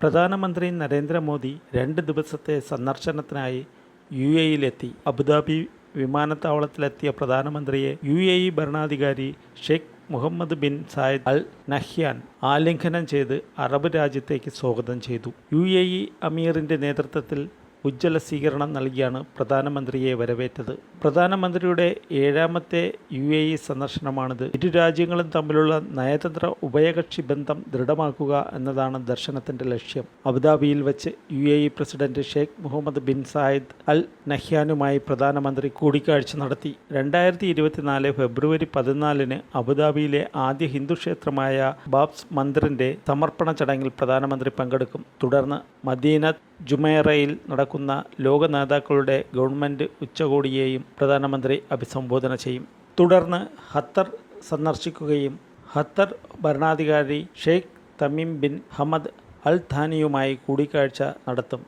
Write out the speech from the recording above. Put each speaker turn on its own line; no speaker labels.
പ്രധാനമന്ത്രി നരേന്ദ്രമോദി രണ്ട് ദിവസത്തെ സന്ദർശനത്തിനായി യു എയിലെത്തി അബുദാബി വിമാനത്താവളത്തിലെത്തിയ പ്രധാനമന്ത്രിയെ യു എ ഇ ഭരണാധികാരി Sheikh Mohamed bin Zayed Al Nahyan ആലിംഗനം ചെയ്ത് അറബ് രാജ്യത്തേക്ക് സ്വാഗതം ചെയ്തു. യു എ ഇ അമീറിന്റെ നേതൃത്വത്തിൽ ഉജ്ജ്വല സ്വീകരണം നൽകിയാണ് പ്രധാനമന്ത്രിയെ വരവേറ്റത്. പ്രധാനമന്ത്രിയുടെ ഏഴാമത്തെ യു എ ഇ സന്ദർശനമാണിത്. ഇരു രാജ്യങ്ങളും തമ്മിലുള്ള നയതന്ത്ര ഉഭയകക്ഷി ബന്ധം ദൃഢമാക്കുക എന്നതാണ് ദർശനത്തിന്റെ ലക്ഷ്യം. അബുദാബിയിൽ വെച്ച് U A E president Sheikh Mohamed bin Zayed Al നഹ്യാനുമായി പ്രധാനമന്ത്രി കൂടിക്കാഴ്ച നടത്തി. രണ്ടായിരത്തി ഇരുപത്തിനാല് ഫെബ്രുവരി പതിനാലിന് അബുദാബിയിലെ ആദ്യ ഹിന്ദു ക്ഷേത്രമായ ബാബ്സ് മന്ദിറിന്റെ സമർപ്പണ ചടങ്ങിൽ പ്രധാനമന്ത്രി പങ്കെടുക്കും. തുടർന്ന് മദീന ജുമൈറയിൽ നടക്കുന്ന ലോക നേതാക്കളുടെ ഗവൺമെന്റ് ഉച്ചകോടിയെയും പ്രധാനമന്ത്രി അഭിസംബോധന ചെയ്യും. തുടർന്ന് ഹത്തർ സന്ദർശിക്കുകയും ഹത്തർ ഭരണാധികാരി Sheikh Tamim bin Hamad Al ഥാനിയുമായി കൂടിക്കാഴ്ച നടത്തും.